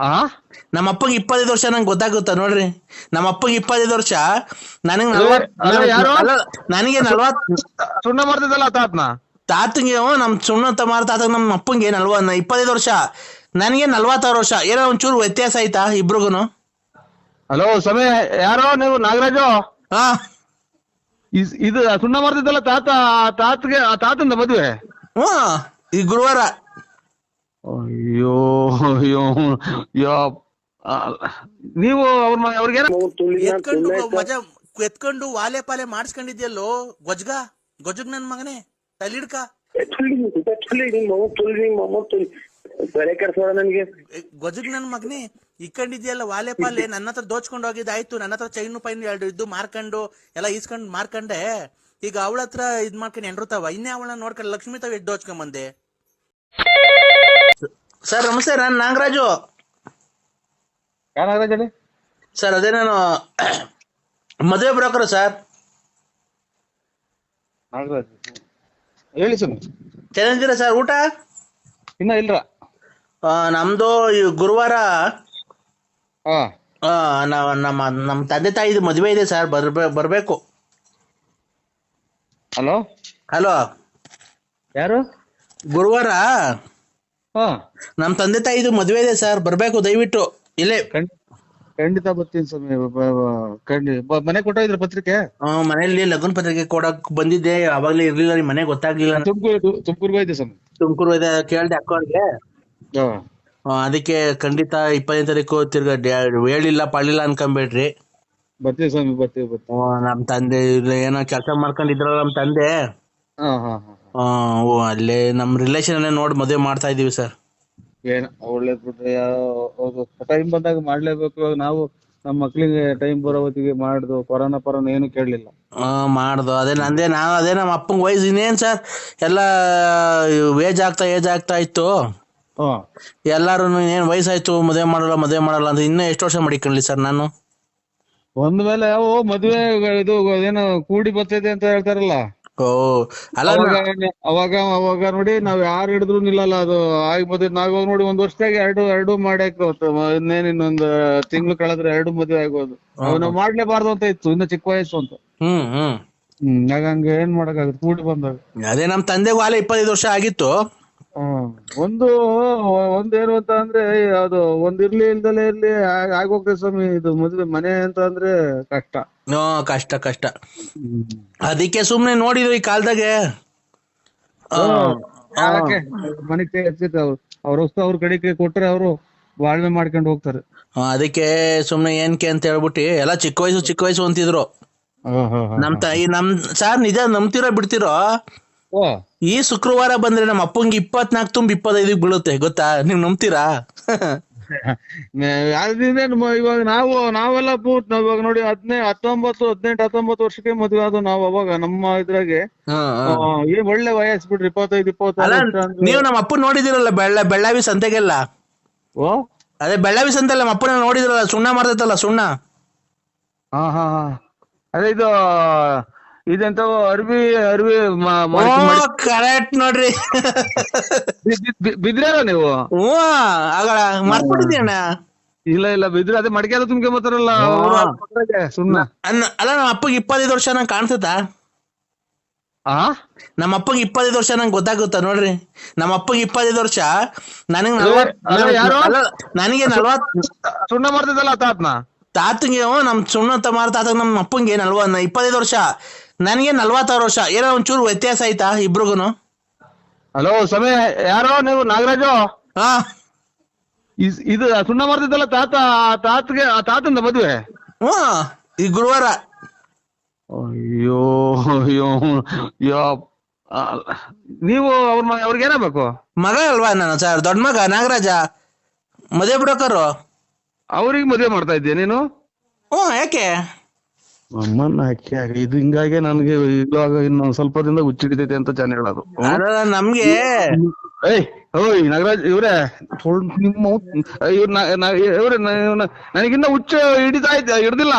ಆ? ನಮ್ಮ ಅಪ್ಪಗೆ ಇಪ್ಪತ್ತೈದು ವರ್ಷ ನಂಗೆ ಗೊತ್ತಾಗುತ್ತ ನೋಡ್ರಿ. ನಮ್ಮ ಅಪ್ಪಗೆ ಇಪ್ಪತ್ತೈದು ವರ್ಷ ನನಗೆ? ನನಗೆ ನಲ್ವತ್ ಸುಣ್ಣ ಮಾಡ್ತಿದ್ದಲ್ಲ ತಾತನ? ತಾತಂಗೆ ನಮ್ ಸುಣ್ಣ ತಮಾರ ತಾತ ನಮ್ಮ ಅಪ್ಪಂಗೆ ನಲ್ವ ಇಪ್ಪತ್ತೈದು ವರ್ಷ. ನನಗೆ ನಲ್ವತ್ತಾರು ವರ್ಷ. ಏನೋ ಒಂಚೂರು ವ್ಯತ್ಯಾಸ ಆಯ್ತಾ ಇಬ್ರಿಗೂನು? ಹಲೋ ಸಮಯ ಯಾರೋ ನೀವು? ನಾಗರಾಜು? ಹಾ ಇದು ಸುಣ್ಣ ಮಾಡ್ತಿದ್ದಲ್ಲ ತಾತ ತಾತಗೆ ಆ ತಾತಂದ ಮದುವೆ? ಹ್ಮ್ ಈ ಗುರುವಾರ. ಅಯ್ಯೋ ಅಯ್ಯೋ ಯೋ ಆ, ನೀವು ಅವ್ರಿಗೇನ ಎತ್ಕೊಂಡು ಮಜಾ ಎತ್ಕೊಂಡು ವಾಲೆ ಪಾಲೆ ಮಾಡಿಸ್ಕೊಂಡಿದ್ಯಲ್ಲೋ ಗೊಜ್ಗ ಗೊಜ್ಜಗ್ ನನ್ ಮಗನೇ ತಲಿಡ್ಕ ಗೊಜಗ್ ನನ್ ಮಗನೇ ಇಕ್ಕಂಡಿದ್ಯಲ್ಲ ವಾಲೆ ಪಾಲೆ ನನ್ನ ಹತ್ರ ದೋಚ್ಕೊಂಡು ಹೋಗಿದ್ದಾಯ್ತು ನನ್ನ ಹತ್ರ ಚೈನು ಪೈನ್ ಎರಡು ಇದ್ದು ಮಾರ್ಕೊಂಡು ಎಲ್ಲ ಈಸ್ಕೊಂಡು ಮಾರ್ಕಂಡೆ. ಈಗ ಅವಳ ಹತ್ರ ಇದ್ ಮಾಡ್ಕೊಂಡು ಎಂಡ್ರುತಾವ ಇನ್ನೇ ಅವಳನ್ನ ನೋಡ್ಕೊಂಡು ಲಕ್ಷ್ಮೀ ತಾವ್ ಎದ್ದು ದೋಚ್ಕೊಂಡ್ ಬಂದೆ ಸರ್ ನಮಸ್ತೆ ನಾನು ನಾಗರಾಜು. ನಾಗರಾಜ್ ಹೇಳಿ? ಸರ್ ಅದೇ ನಾನು ಮದುವೆ ಬ್ರೋಕರ್ ಸರ್. ನಾಗರಾಜ್. ಹೇಳಿ ಸುಮ್ಮನೆ ಚೆನ್ನಾಗಿದ್ದೀರಾ ಸರ್ ಊಟ? ಇನ್ನ ಇಲ್ರ? ಆ, ನಮ್ದು ಈ ಗುರುವಾರ ಹಾ. ಆ, ನಾವ್- ನಮ್ಮ ನಮ್ಮ ತಂದೆ ತಾಯಿದು ಮದುವೆ ಇದೆ ಸರ್ ಬರ್ಬೇ ಬರ್ಬೇಕು. ಹಲೋ? ಹಲೋ? ಯಾರು? ಗುರುವಾರ ಹಾ. ನಮ್ಮ ತಂದೆ ತಾಯಿದು ಮದ್ವೆ ಇದೆ ಸರ್ ಬರ್ಬೇಕು ದಯವಿಟ್ಟು. ಇಲ್ಲೇ. ಖಂಡ್- ಖಂಡಿತ ಬರ್ತೀನಿ ಸ್ವಾಮಿ. ಖಂಡಿತ ಮನೆ ಕೊಟ್ಟೋಗಿದ್ರ ಪತ್ರಿಕೆ? ಆ, ಮನೆಯಲ್ಲಿ ಲಗ್ನ ಪತ್ರಿಕೆ ಕೊಡಕ್ ಬಂದಿದ್ದೆ. ಅವಾಗ್ಲೇ ಇರ್ಲಿಲ್ಲ ನಿಮ್ ಮನೆ ಗೊತ್ತಾಗ್ಲಿಲ್ಲ. ತುಮಕೂರು ಇದೆ ಸರ್ ಸ್ವಾಮಿ? ಇದೆ ಕೇಳ್ದೆ ಅಕ್ಕ ಅವ್ರಿಗೆ. ಅದಕ್ಕೆ ಖಂಡಿತ ಇಪ್ಪತ್ತನೇ ತಾರೀಕು ತಿರ್ಗ ಹೇಳಿಲ್ಲ ಪಾಳಿಲ್ಲ ಅನ್ಕೊಂಬೇಡ್ರಿ ಬರ್ತೀವಿ ಸ್ವಾಮಿ ಬರ್ತೀವಿ ಬರ್ತೀವಿ. ನಮ್ ತಂದೆ ಏನೋ ಕೆಲಸ ಮಾಡ್ಕೊಂಡಿದ್ರಲ್ಲ ನಮ್ ತಂದೆ. ಹಾ ಹಾ. ಓ ಅಲ್ಲೇ ನಮ್ಮ ರಿಲೇಷನ್ ಅಲ್ಲೇ ನೋಡಿ ಮದುವೆ ಮಾಡ್ತಾ ಇದೀವಿ ಸರ್ ಏನ್ ಒಳ್ಳೇದ್ ಬಿಟ್ರೆ ಟೈಮ್ ಬಂದಾಗ ಮಾಡ್ಲೇಬೇಕು. ಇವಾಗ ನಾವು ನಮ್ಮ ಮಕ್ಳಿಗೆ ಟೈಮ್ ಬರೋ ಹೊತ್ತಿಗೆ ಮಾಡ್ದು ಕೊರೋನಾ ಪರೋನ ಏನು ಕೇಳಲಿಲ್ಲ. ಮಾಡ್ದು. ಅದೇ ನಂದೇ ನಾವು ಅದೇ ನಮ್ಮ ಅಪ್ಪನ ವಯಸ್ಸು ಇನ್ನೇನ್ ಸರ್ ಎಲ್ಲ ಏಜ್ ಆಗ್ತಾ ಏಜ್ ಆಗ್ತಾ ಇತ್ತು. ಎಲ್ಲಾರು ಏನ್ ವಯಸ್ಸಾಯ್ತು ಮದುವೆ ಮಾಡಲ್ಲ ಮದುವೆ ಮಾಡಲ್ಲ ಅಂತ ಇನ್ನೂ ಎಷ್ಟು ವರ್ಷ ಮಾಡಿಕೊಳ್ಳಿ ಸರ್ ನಾನು? ಒಂದ್ ಮೇಲೆ ಮದ್ವೆ ಇದು ಏನೋ ಕೂಡಿ ಬರ್ತೈತೆ ಅಂತ ಹೇಳ್ತಾರಲ್ಲ. ಓ ಅಲ್ಲ ಅವಾಗ ಅವಾಗ ನೋಡಿ ನಾವ್ ಯಾರು ಹಿಡಿದ್ರು ನಿಲ್ಲಲ್ಲ ಅದು ಆಗಿ ಮದ್ವೆ ನಾವ್ ನೋಡಿ ಒಂದ್ ವರ್ಷದಾಗ ಎರಡು ಎರಡು ಮಾಡಕ್ ಇನ್ನೇನ್ ಇನ್ನೊಂದ್ ತಿಂಗ್ಳು ಕಳೆದ್ರೆ ಎರಡು ಮದ್ವೆ ಆಗೋದು. ನಾವ್ ಮಾಡ್ಲೇಬಾರ್ದು ಅಂತ ಇತ್ತು ಇನ್ನ ಚಿಕ್ಕ ವಯಸ್ಸು ಅಂತ. ಹ್ಮ್ ಹ್ಮ್. ಹಂಗ ಏನ್ ಮಾಡಕ್ಕಾಗತ್ತೆ ಕೂಡಿ ಬಂದಾಗ. ಅದೇ ನಮ್ ತಂದೆಗೂ ಅಲ್ಲೇ ಇಪ್ಪತ್ತೈದು ವರ್ಷ ಆಗಿತ್ತು. ಒಂದು ಒಂದೇನು ಅಂತ ಅಂದ್ರೆ ಅದು ಒಂದ್ ಇರ್ಲಿ ಇಲ್ದಲೇ ಇರ್ಲಿ ಆಗ್- ಆಗೋಗ್ತದೆ ಸ್ವಾಮಿ ಇದು ಮದ್ವೆ ಮನೆ ಅಂತ ಅಂದ್ರೆ ಕಷ್ಟ. ನೋ ಕಷ್ಟ ಕಷ್ಟ. ಅದಕ್ಕೆ ಸುಮ್ನೆ ನೋಡಿದ್ರು ಈ ಕಾಲದಾಗೆ. ಯಾಕೆ? ಮನೆ ಹಚ್ಚಿತ್ತು ಅವ್ರು ಅವ್ರ ವಸ್ತು ಅವ್ರ ಕಡೆಗೆ ಕೊಟ್ರೆ ಅವರು ಬಾಳ್ವೆ ಮಾಡ್ಕೊಂಡು ಹೋಗ್ತಾರೆ. ಅದಕ್ಕೆ ಸುಮ್ನೆ ಏನ್ಕೆ ಅಂತ ಹೇಳ್ಬಿಟ್ಟು ಎಲ್ಲ ಚಿಕ್ಕ ವಯಸ್ಸು ಚಿಕ್ಕ ವಯಸ್ಸು ಅಂತಿದ್ರು. ನಮ್ ತಾಯಿ ನಮ್ ಸಾರ್ ನಿಜ ನಂಬ್ತಿರೋ ಬಿಡ್ತಿರೋ? ಈ ಶುಕ್ರವಾರ ಬಂದ್ರೆ ನಮ್ಮ ಅಪ್ಪಂಗೆ ಇಪ್ಪತ್ನಾಲ್ಕು ತುಂಬ ಇಪ್ಪತ್ತೈದು ಬೀಳುತ್ತೆ ಗೊತ್ತಾ? ನೀವ್ ನಂಬ್ತೀರಾ? ಇವಾಗ ನಾವು ನಾವೆಲ್ಲ ಪೂರ್ತಿ ನಾವ್ ಇವಾಗ ನೋಡಿ ಹದಿನೈದು ಹತ್ತೊಂಬತ್ತು ಹದಿನೆಂಟು ಹತ್ತೊಂಬತ್ತು ವರ್ಷಕ್ಕೆ ಮದುವೆ ಆದ ನಾವು ಅವಾಗ ನಮ್ಮ ಇದ್ರಾಗೆ. ಏನ್ ಒಳ್ಳೆ ವಯಸ್ಸು ಬಿಡ್ರಿ ಇಪ್ಪತ್ತೈದು ಇಪ್ಪತ್ತೈದು ನೀವು ನಮ್ಮ ಅಪ್ಪ ನೋಡಿದಿರಲ್ಲ ಬೆಳ್ಳ ಬೆಳ್ಳಾವಿ ಸಂತೆಗೆಲ್ಲ? ಓ? ಅದೇ ಬೆಳ್ಳಾವಿ ಸಂತೆಲ್ಲ ನಮ್ಮ ಅಪ್ಪನ ನೋಡಿದ್ರಲ್ಲ ಸುಣ್ಣ ಮಾಡ್ತೈತಲ್ಲ ಸುಣ್ಣ? ಹಾ ಹಾ ಹಾ. ಅದೇ ಇದು ಇದೆಂತ ಅರ್ವಿ ಅರ್ವಿ ಕರೆಕ್ಟ್ ನೋಡ್ರಿ. ಬಿದ್ರ ಬಿದ್ರಾರ ನೀವು? ಆಗ ಇಲ್ಲ ಇಲ್ಲ ಬಿದ್ರ ಅದೇ ಮಡಿಕೆ ಅದು ತುಂಬಿಕೆ ಅವ್ರು ಹಾ. ಕೊಟ್ರಾಗೆ ಸುಮ್ನೆ. ಅಲ್ಲ ನಮ್ಮ ಅಪ್ಪಗೆ ಇಪ್ಪತ್ತೈದು ವರ್ಷ ನಂಗೆ ಕಾಣಿಸುತ್ತಾ? ಆ? ನಮ್ಮ ಅಪ್ಪಗೆ ಇಪ್ಪತ್ತೈದು ವರ್ಷ ನಂಗೆ ಗೊತ್ತಾಗುತ್ತ ನೋಡ್ರಿ? ನಮ್ಮ ಅಪ್ಪಗೆ ಇಪ್ಪತ್ತೈದು ವರ್ಷ ನನಗೆ? ನನಗೆ ನಲ್ವತ್ ಸುಣ್ಣ ಮಾಡ್ತಿದ್ದಲ್ಲ ತಾತನ? ತಾತಂಗೆ ನಮ್ ಸುಣ್ಣ ತಮ್ಮ ತಾತ ನಮ್ಮ ಅಪ್ಪಂಗೆ ನಲ್ವ ಇಪ್ಪತ್ತೈದು ವರ್ಷ. ನನಗೆ ನಲ್ವತ್ತಾರು ವರ್ಷ. ಏನೋ ಒಂಚೂರು ವ್ಯತ್ಯಾಸ ಆಯ್ತಾ ಇಬ್ರಿಗೂನು? ಹಲೋ ಸಮಯ ಯಾರೋ ನೀವು? ನಾಗರಾಜು? ಹಾ. ಇಸ್- ಇದು ಸುಣ್ಣ ಮಾಡ್ತಿದ್ದಲ್ಲ ತಾತ ತಾತಗೆ ಆ ತಾತಂದ ಮದುವೆ? ಹ್ಞೂ ಈ ಗುರುವಾರ. ಅಯ್ಯೋ ಅಯ್ಯೋ ಯೋ ಆ, ನೀವು ಅವ್ರ ಅವ್ರಿಗೆ ಏನಾಗಬೇಕು? ಮಗ ಅಲ್ವಾ ನಾನು ಸರ್? ದೊಡ್ಡ ಮಗ ನಾಗರಾಜ. ಮದುವೆ ಬ್ರೋಕರು ಅವ್ರಿಗೆ ಮದುವೆ ಮಾಡ್ತಾ ಇದ್ದೀಯ ನೀನು? ಹ್ಞೂ ಯಾಕೆ? ಅಮ್ಮನ್ನ ಹಾಕಿ ಇದು ಹಿಂಗಾಗಿ ನನಗೆ ಇವಾಗ ಇನ್ನೊಂದ್ ಸ್ವಲ್ಪ ದಿನದಾಗ ಹುಚ್ಚಿಡಿತೈತೆ ಅಂತ ಜನ ಹೇಳೋದು. ನಮ್ಗೆ ಏಯ್ ಓಯ್ ನಾಗರಾಜ್ ಇವ್ರೆ ನಿಮ್ಮ ಇವ್ರ ಇವ್ರೆ ನನಗಿನ್ನ ಹುಚ್ಚ ಹಿಡಿತಾ ಐತೆ ಹಿಡ್ದಿಲ್ಲ.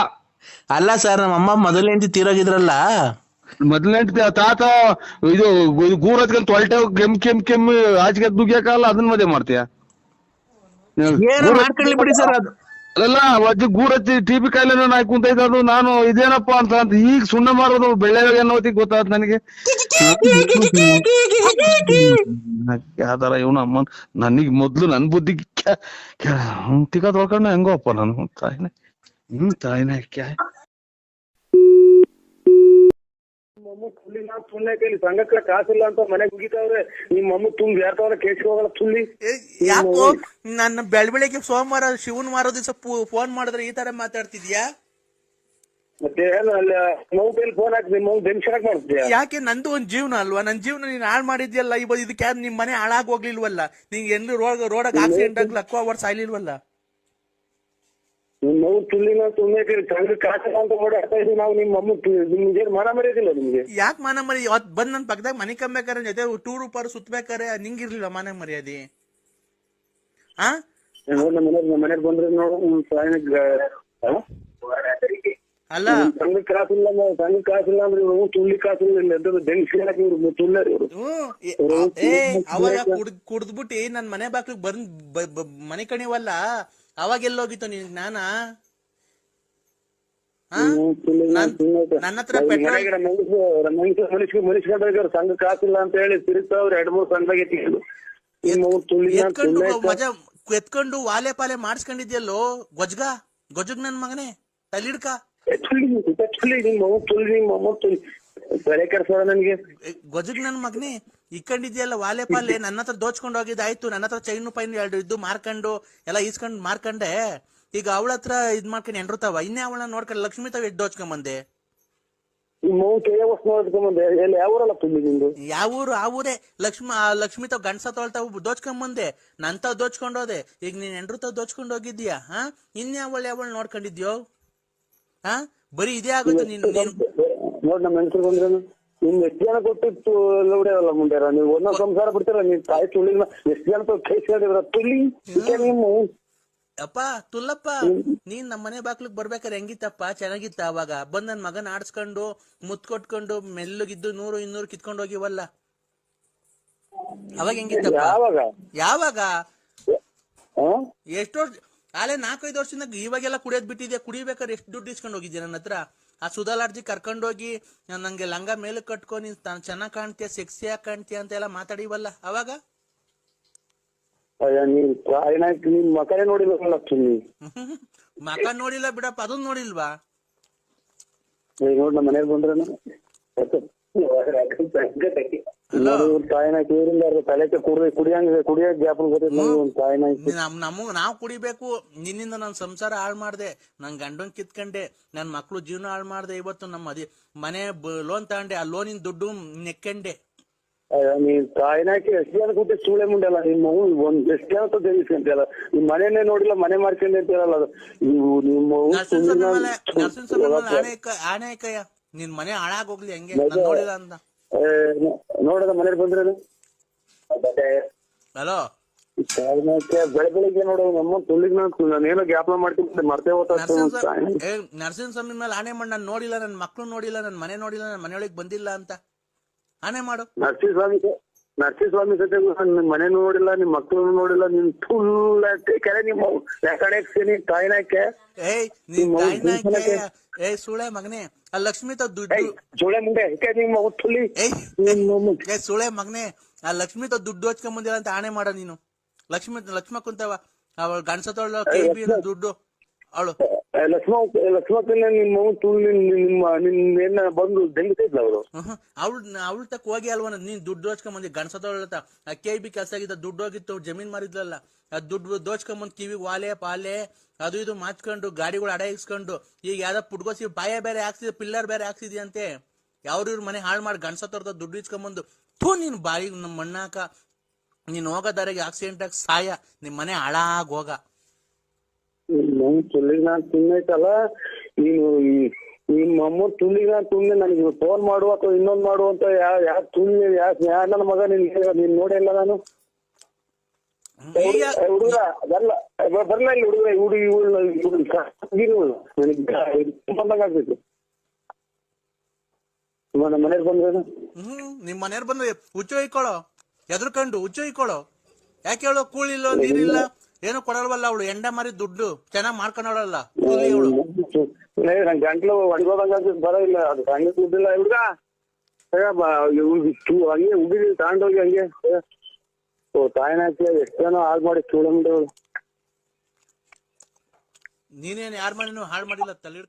ಅಲ್ಲ ಸರ್ ನಮ್ಮ ಅಮ್ಮ ಮೊದಲನೇ ಹೆಂಡತಿ ತೀರೋಗಿದ್ರಲ್ಲ. ಮೊದಲನೇ ತಾತ ಇದು ಗೂರ್ ಹಚ್ಕೊಂಡ್ ತೊಳ್ಟೆ ಕೆಮ್ ಕೆಮ್ ಕೆಮ್ ಆಚೆಗೆ ದುಗ್ಯಾಕಲ್ಲ ಅದನ್ನ ಮದುವೆ ಮಾಡ್ತೀಯ? ಏನೋ ಮಾಡ್ಕೊಳ್ಳಿ ಬಿಡಿ ಸರ್ ಅದು ಅಲ್ಲ ಅಜ್ಜಿ ಗೂಡಚ್ಚಿ ಟಿ ಬಿ ಕಾಯಿಲೆ ನಾಯ್ ಕುಂತೈತೆ, ಅದು ನಾನು ಇದೇನಪ್ಪ ಅಂತ ಅಂತ ಈಗ ಸುಣ್ಣ ಮಾರೋದು ಬೆಳ್ಳೆ ಅನ್ನೋತಿ ಗೊತ್ತಾದ್ ನನಗೆ. ಯಾವ್ದಾರ ಇವನು ಅಮ್ಮ ನನಗ್ ಮೊದ್ಲು ನನ್ ಬುದ್ಧಿ ತಿಕ್ಕ ತೊಳ್ಕೊಂಡ ಹೆಂಗೋಪ್ಪ ನಾನು, ತಾಯಿನ, ಹ್ಮ್, ತಾಯಿನೇ ಕ್ಯಾ ಮಮ್ಮ ತುಳ್ಳಿ ನಾ ತುಳ್ಳೆ ಕೈಲಿ ಸಂಘಕ್ಕೆ ಕಾಸಿಲ್ಲ ಅಂತ ಮನೆಗೆ ಮುಗಿತಾವ್ರೆ ನಿಮ್ಮ ಅಮ್ಮ ತುಂಬ ಯಾರ್ತಾವ್ರ ಕೇಸ್ ಹೋಗಲ್ಲ ತುಳ್ಳಿ ಏ, ಯಾಕೋ ನನ್ನ ಬೆಳಬೆಳಿಗ್ಗೆ ಸೋಮವಾರ ಶಿವನ್ ಮಾರೋ ದಿವಸ ಫೋನ್ ಮಾಡಿದ್ರೆ ಈ ತರ ಮಾತಾಡ್ತಿದ್ಯಾ? ಮತ್ತೆ ಏನು ಅಲ್ಲಿ ಮಗು ಫೋನ್ ಹಾಕಿ ನಿಮ್ಮ ಮಗು ಬೆನ್ಶನ್ ಮಾಡ್ತೀಯ ಯಾಕೆ ನಂದು ಒಂದ್ ಜೀವನ ಅಲ್ವಾ? ನನ್ ಜೀವನ ನೀನ್ ಹಾಳು ಮಾಡಿದ್ಯಲ್ಲ ಇವ ಇದಕ್ಕೆ ಯಾರು ನಿಮ್ ಮನೆ ಹಾಳಾಗ್ ಹೋಗ್ಲಿಲ್ವಲ್ಲ? ನಿಂಗೆ ಎಲ್ಲೂ ರೋಡ್ ರೋಡಾಗ ಆಕ್ಸಿಡೆಂಟ್ ಆಗಿ ಅಕ್ವಾ ಅವರ್ ಸಾಯ್ಲಿಲ್ವಲ್ಲ? ಅಂತ ನಾವು ನಿಮ್ಮ ಅಮ್ಮ ನಿಮ್ಗೆ ಏನು ಮನ ಮರ್ಯಾದಿಲ್ಲ ನಿಮ್ಗೆ? ಯಾಕೆ ಮಾನ ಮರಿ ಅವತ್ ಬಂದ್ ನನ್ ಪಕ್ಕದಾಗ ಮನೆ ಕಮ್ಬೇಕಾರೆ ಜೊತೆ ಟೂರ್ ಉಪಾರ ಸುತ್ತಬೇಕಾರೆ ನಿಂಗಿರ್ಲಿಲ್ಲ ಮಾನ ಮರ್ಯಾದೆ. ಆ? ನಮ್ಮ ಮನೆ ನಮ್ಮ ಮನೆಗೆ ಬಂದ್ರೆ ನೋಡು ಅಲ್ಲ. ಕಾಸಿಲ್ಲ ಅಂದ್ರೆ- ಸಂಘಕ್ಕೆ ಕಾಸಿಲ್ಲ ಅಂದ್ರೆ ಇವ್ರು ತುಳ್ಳಿ ಕಾಸಿಲ್ಲ ಬೆಂಕಿ ಹಾಕಿ ಇವ್ರು ತುಳ್ಳರು ಇವ್ರು. ಅವಾಗ ಕುಡ್ದ್ ಕುಡ್ದ್ಬಿಟ್ಟಿ ನನ್ ಮನೆ ಬಾಕ್ಲಿಗ್ ಬಂದ್ ಮನೆ ಕಣಿವಲ್ಲ. ಅವಾಗ ಎಲ್ಲೋಗಿತ್ತು ನಿನ್ ಜ್ಞಾನ ನನ್ನ ಹತ್ರ ಸಂಘ ಕಾಸಿಲ್ಲ ಅಂತ ಹೇಳಿ ಎರಡ್ ಮೂರ್ ಸಂಘದಾಗ ಎತ್ಕೊಂಡು ಮಜಾ ಎತ್ಕೊಂಡು ವಾಲೆ ಪಾಲೆ ಮಾಡಿಸ್ಕೊಂಡಿದ್ಯಲ್ಲೋ? ಗೊಜ್ಗ? ಗೊಜ್ಗ ನನ್ ಮಗನೇ? ತಲಿಡ್ಕ ನಿಮ್ಮ ತುಳ್ಳಿ ನಿಮ್ಮ ಅಮ್ಮ ತುಳ್ಳಿ ನನ್ಗೆ. ಏ, ಗೊಜ್ಜಗ್ ನನ್ ಮಗನೇ ಇಕ್ಕಂಡಿದ್ಯಲ್ಲ ವಾಲೆ ಪಾಲೆ ನನ್ನ ಹತ್ರ ದೋಚ್ಕೊಂಡು ಹೋಗಿದ್ದಾಯ್ತು ನನ್ನ ಹತ್ರ ಚೈನು ಪೈನ್ ಎರಡು ಇದ್ದು ಮಾರ್ಕೊಂಡು ಎಲ್ಲ ಈಸ್ಕೊಂಡು ಮಾರ್ಕಂಡೆ. ಈಗ ಅವಳ ಹತ್ರ ಇದ್ ಮಾಡ್ಕೊಂಡು ಎಂಡ್ರತಾವ ಇನ್ನೇ ಅವಳ ನೋಡ್ಕೊಂಡು ಲಕ್ಷ್ಮಿ ತಾವ್ ಎದ್ದು ದೋಚ್ಕೊಂಡ್ ಬಂದೆ ಯಾವ ಊರು ಆ ಊರೇ ಲಕ್ಷ್ಮಿ ಲಕ್ಷ್ಮಿ ತಾವ್ ಗಂಡಸ ತೊಳ್ತಾವ್ ದೋಚ್ಕೊಂಡ್ ಬಂದೆ ದೋಚ್ಕೊಂಡ್ ಹೋದೆ. ಈಗ ನೀನ್ ಎಂಡ್ರು ತಾವ್ ದೋಚ್ಕೊಂಡ್ ಹೋಗಿದ್ಯಾ ಹಾ? ಇನ್ಯಾವಳ ಯಾವಳ ನೋಡ್ಕೊಂಡಿದ್ಯೋ? ಹಾ? ಬರೀ ಇದೇ ಆಗುತ್ತೆ ನೀನ್ ನೋಡ್ ನಮ್ ಹೆಂಗಸರು ಬಂದ್ರೆ ನಿಮ್ ಎಷ್ಟ್ ಜನ ಕೊಟ್ಟಿತ್ತು ಹೊಡಿಯೋಲ್ಲ ಮುಂದೆ ನೀವು ಒಂದೊಂದ್ ಸಂಸಾರ ಬಿಡ್ತೀರ ನೀವ್ ತಾಯಿ ತುಳಿನ ಎಷ್ಟ್ ಜನ ಕೈ ಸೇರಿದ್ರ ತುಳಿ? ನಿಮ್ಮ ಅಪ್ಪ ತುಲ್ಲಪ್ಪ ನೀನ್ ನಮ್ಮ ಮನೆ ಬಾಗ್ಲಿಗ್ ಬರ್ಬೇಕಾರೆ ಹೆಂಗಿತ್ತಪ್ಪ? ಚೆನ್ನಾಗಿತ್ತ ಅವಾಗ? ಬಂದ್ ನನ್ ಮಗನ್ ಆಡ್ಸ್ಕೊಂಡು ಮುತ್ ಕೊಟ್ಕೊಂಡು ಮೆಲ್ಲಗಿದ್ದು ನೂರು ಇನ್ನೂರು ಕಿತ್ಕೊಂಡು ಹೋಗಿವಲ್ಲ? ಅವಾಗ ಹೆಂಗಿತ್ತಪ್ಪ? ಯಾವಾಗ? ಯಾವಾಗ? ಎಷ್ಟೋ ಆಲೆ ನಾಲ್ಕೈದು ವರ್ಷದಿಂದ ಇವಾಗೆಲ್ಲ ಕುಡಿಯೋದ್ ಬಿಟ್ಟಿದ್ಯಾ? ಕುಡಿಬೇಕಾದ್ರೆ ಎಷ್ಟು ದುಡ್ಡು ಇಸ್ಕೊಂಡು ಹೋಗಿದ್ಯಾ ನನ್ನ ಹತ್ರ? ಆ ಸುಧಾಲಾಡ್ಜಿ ಕರ್ಕೊಂಡೋಗಿ ನಂಗೆ ಲಂಗ ಮೇಲೆ ಕಟ್ಕೊ ನೀನ್ ಚೆನ್ನಾಗಿ ಕಾಣ್ತೀಯ ಸೆಕ್ಸಿಯಾಗಿ ಕಾಣ್ತೀಯ ಅಂತ ಎಲ್ಲ ಮಾತಾಡಿವಲ್ಲ ಅವಾಗ? ಮಕನೇ ಮಕ ನೋಡಿಲ್ಲ ಬಿಡಪ್ಪ ಅದನ್ನ ನೋಡಿಲ್ವಾ? ನೋಡ್ ನಮ್ಮ ಮನೆಗೆ ಬಂದ್ರೇನು? ತಾಯಿನ ಕೇಳಿಲ್ಲ ತಲೆಕ್ಕೆ ಕುಡಿ ಕುಡಿಯಂಗ ಕುಡಿಯಕ್ ಗ್ಯಾಪ್ ಗೊತ್ತಿಲ್ಲ ನಮ್ ನಮಗ್ ನಾವ್ ಕುಡಿಬೇಕು ನಿನ್ನಿಂದ ನನ್ ಸಂಸಾರ ಹಾಳ್ ಮಾಡ್ದೆ ನನ್ ಗಂಡನ್ ಕಿತ್ಕಂಡೆ ನನ್ ಮಕ್ಳು ಜೀವನ ಹಾಳ್ ಮಾಡ್ದೆ ಇವತ್ತು ನಮ್ಮ ಅದೇ ಮನೆ ಲೋನ್ ತಗೊಂಡೆ ಆ ಲೋನಿನ ದುಡ್ಡು ನೆಕ್ಕಂಡೆ. ನೀನ್ ತಾಯಿನಾಕಿ ಎಷ್ಟು ಜನ ಕೂತೆ ಸೂಳೆ ಮುಂಡಲ್ಲ ನಿಮ್ಮ ಮಗು ಒಂದ್ ಎಷ್ಟು ಜನ ಅಂತ ತಿಳಿಸ್ಕೊಂತಿಯಲ್ಲ ನಿಮ್ ಮನೆನೇ ನೋಡಿಲ್ಲ ಮನೆ ಮಾಡ್ಕೊಂಡೆ ಅಂತ ಹೇಳಲ್ಲ ಅದು. ನೀವು ನಿಮ್ಮ ಇಕ್ಕಯ್ಯ ನಿನ್ ಮನೆ ಹಾಳಾಗೋಗ್ಲಿ ಹಂಗೆ ಹೆಂಗೆ ನೋಡಿಲ್ಲ ಅಂತ. ನೋಡದ ಮನೆಗೆ ಬಂದ್ರೆ ಹಲೋ ಬೆಳೆ ಬೆಳಿಗ್ಗೆ ನೋಡು ನಮ್ಮ ತುಳಿಗ್ ನಾನು ನಾನೇನೋ ಜ್ಞಾಪನ ಮಾಡ್ತೀನಿ ಮರ್ತೇ ಹೋಗ್ತಾ ನರ್ಸಿನ್ ಸ್ವಾಮಿ ಮೇಲೆ ಆನೆ ಮಾಡಿ ನಾನು ನೋಡಿಲ್ಲ ನನ್ನ ಮಕ್ಳು ನೋಡಿಲ್ಲ ನನ್ನ ಮನೆ ನೋಡಿಲ್ಲ ನನ್ನ ಮನೆಯೊಳಗೆ ಬಂದಿಲ್ಲ ಅಂತ. ಆನೆ ಮಾಡು. ನರಸಿಂಹ ಸ್ವಾಮಿ ನರಸಿಂಹ ಸ್ವಾಮಿ ಜೊತೆ ನಿಮ್ ಮನೆ ನೋಡಿಲ್ಲ ನಿಮ್ ಮಕ್ಕಳು ನೋಡಿಲ್ಲ ನಿನ್ ಫುಲ್ ಕೆರೆ ನಿಮ್ಮ ಯಾಕಡೆ ತಾಯಿನಾಕೆ ಏಯ್ ಸುಳೆ ಮಗನೇ ಆ ಲಕ್ಷ್ಮಿ ತ ದುಡ್ಡು ಸುಳೆ ಮುಂದೆ ನಿಮ್ಮ ಏಯ್ ಏ ಸುಳೆ ಮಗನೇ ಆ ಲಕ್ಷ್ಮಿ ತ ದುಡ್ಡು ಹಚ್ಕೊಂಡ್ ಬಂದಿಲ್ಲ ಅಂತ ಆಣೆ ಮಾಡ ನೀನು. ಲಕ್ಷ್ಮಿ ಲಕ್ಷ್ಮ ಕುಂತವ ಅವಳು ಕೆ ಬಿ ದುಡ್ಡು. ಅವಳು ಲಕ್ಷ್ಮ ಲಕ್ಷ್ಮಣ ನಿಮ್ಮ ಅವ್ವ ತುಳಿ ನಿಮ್ಮ ನಿನ್ನ ಬಂದು ದಂಗಿಸಿದ್ಲ ಅವರು. ಅವಳು ಅವಳ ತಕ್ಕ ಹೋಗಿ ಅಲ್ವ ನೀನ್ ದುಡ್ಡು ದೋಚ್ಕೊಂಬಂದಿ ಆ ಕೆ ಬಿ ಕೆಲಸ ಆಗಿದ್ದ ದುಡ್ಡು ಹೋಗಿತ್ತು ಜಮೀನ್ ಮಾರಿದ್ಲಲ್ಲ. ಆ ದುಡ್ಡು ದೋಚ್ಕೊಂಬಂದ್ ಕಿವಿ, ವಾಲೆ, ಪಾಲೆ, ಅದು ಇದು ಮಾಚ್ಕೊಂಡು ಗಾಡಿಗಳು ಅಡ ಇಸ್ಕೊಂಡು ಈಗ ಯಾವ್ದೋ ಪುಟ್ಗೋಸಿ ಬಾಯ ಬೇರೆ ಹಾಕ್ಸಿದ್ ಪಿಲ್ಲರ್ ಬೇರೆ ಹಾಕ್ಸಿದ್ಯಂತೆ? ಯಾವ್ರ ಇವ್ರ ಮನೆ ಹಾಳು ಮಾಡಿ ಗಂಡಸತ್ತವ್ರದ ದುಡ್ಡು ಇಸ್ಕೊಂಬಂದು ಥೂ ನೀನ್ ಬಾಯಿ ನಮ್ಮ ಮಣ್ಣಾಕ, ನೀನ್ ಹೋಗೋದಾರಿಗೆ ಆಕ್ಸಿಡೆಂಟ್ ಆಗಿ ಸಾಯ, ನಿಮ್ ಮನೆ ಹಾಳಾಗ ಹೋಗ. ನಮ್ ತುಳಿಗ್ ನಾನ್ ತಿನ್ನೈತಲ್ಲ ನೀನು ಈ ನಿಮ್ಮ ಅಮ್ಮ ತುಳಿಗ್ ನಾನ್ ತುಳ್ಳಿ ನನಗೆ ಫೋನ್ ಮಾಡು ಅಥವಾ ಇನ್ನೊಂದ್ ಮಾಡು ಅಂತ ಯಾವ ಯಾವ ತುಳ್ಳಿ ಯಾ ಯಾ ನನ್ನ ಮಗ ನಿನ್ ನೀನ್ ನೋಡಿಲ್ಲ ನಾನು. ಹುಡುಗ ಬರಲ್ಲ ಬರ್ಲ ಇಲ್ಲಿ ಹುಡುಗ ಹುಡುಗಿ ಹುಡುಗಿ ನನಗೆ ಬಂದಂಗ ಆಗ್ಬೇಕು. ನಮ್ಮ ಮನೆಗೆ ನಿಮ್ಮ ಹ್ಮ್ ನಿಮ್ ಮನೆಯವ್ರು ಬಂದ್ರೆ ಹುಚ್ಚು ಹೊಯ್ಕೊಳ್ಳೋ ಎದ್ರಕಂಡು ಹುಚ್ಚು ಹೊಯ್ಕೊಳ್ಳೋ ಯಾಕೆ ಹೇಳೋ ಕೂಳಿಲ್ಲ ನೀರಿಲ್ಲ? ಏನು ಕೊಡಲ್ವಲ್ಲ ಅವಳು? ಎಂಡ ಮಾರಿ ದುಡ್ಡು. ಚೆನ್ನಾಗಿ ಮಾಡ್ಕೊಂಡವಳಲ್ಲ ಅವಳು. ನನ್ ಗಂಟ್ಲು ಒಣಗೋದಂಗ ಬರ ಇಲ್ಲ ಅದು ಹಂಗೆ ದುಡ್ಡಿಲ್ಲ. ಹುಡುಗ? ಹಂಗೆ ಹುಡುಗಿ ತಗೊಂಡೋಗಿ ಹಂಗೆ. ಓ ತಾಯಿನ ಎಷ್ಟು ಹಾಳು ಮಾಡಿ ಚೂಡಂಡು ನೀನೇನ್ ಯಾರ ಮನೇನು ಹಾಳು ಮಾಡಿಲ್ಲ ತಲೆ